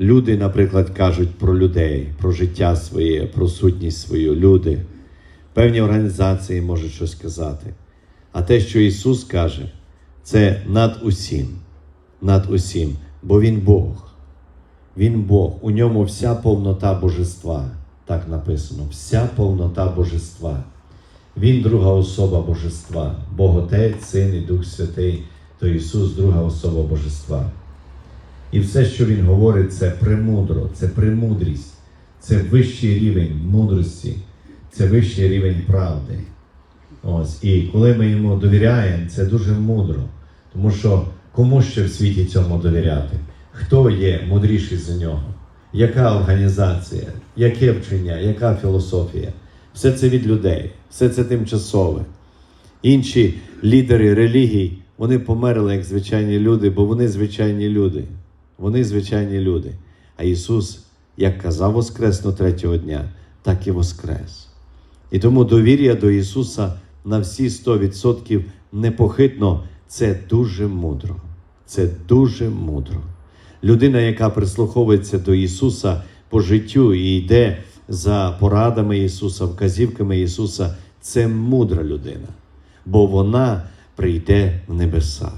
люди, наприклад, кажуть про людей, про життя своє, про сутність свою. Люди, певні організації можуть щось казати. А те, що Ісус каже, це над усім, над усім, бо Він Бог. Він Бог, у ньому вся повнота божества. Так написано, вся повнота божества. Він друга особа божества, Бог Отець, Син і Дух Святий, то Ісус друга особа божества. І все, що Він говорить, це премудро, це премудрість, це вищий рівень мудрості, це вищий рівень правди. Ось. І коли ми йому довіряємо, це дуже мудро. Тому що кому ще в світі цьому довіряти? Хто є мудріший за нього? Яка організація, яке вчення, яка філософія? Все це від людей, все це тимчасове. Інші лідери релігій, вони померли як звичайні люди, бо вони звичайні люди. Вони звичайні люди. А Ісус, як казав Воскресно третього дня, так і Воскрес. І тому довір'я до Ісуса на всі 100% непохитно це дуже мудро. Це дуже мудро. Людина, яка прислуховується до Ісуса по життю і йде за порадами Ісуса, вказівками Ісуса, це мудра людина, бо вона прийде в небеса.